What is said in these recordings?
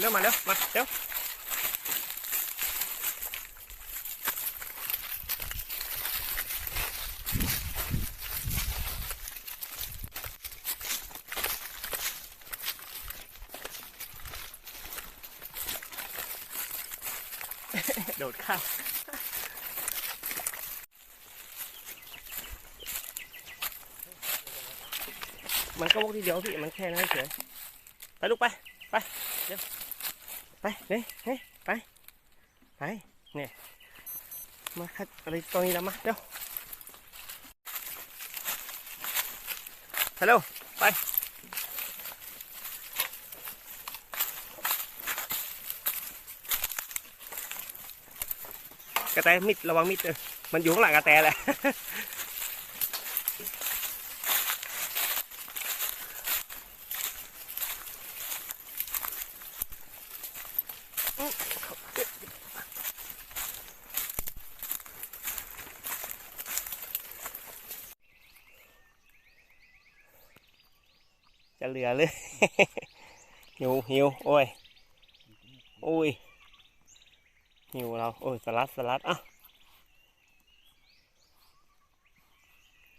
เร็วมาเร็วมาเร็วโดดข้ามมันก็วกทีเดียวพี่ มันแค่นั้นเฉยไปลูกไป ไป เดี๋ยว ไปเนี่ยเฮ้ยไปไปเนี่ยมาคัดอะไรตรงนี้แล้วมาเดี๋ยวฮัลโหลไปกระแตมิดระวังมิดเลยมันอยู่ข้างหลังกระแตแหละ จะเหลือเลยหิวหิวโอ้ยโอ้ยหิวเรา โอ้ยสลัดสลัดอะ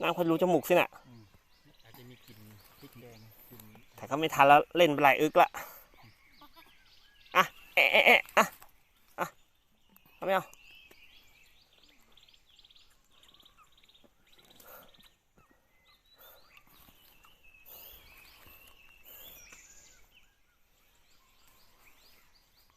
น้ำคนรู้จมูกสิน่ะอาจจะมีกลิ่นพริกแดงกลิ่นแต่เขาไม่ทันแล้วเล่นไปหลายอึกละ อะเอ๊ะเอ๊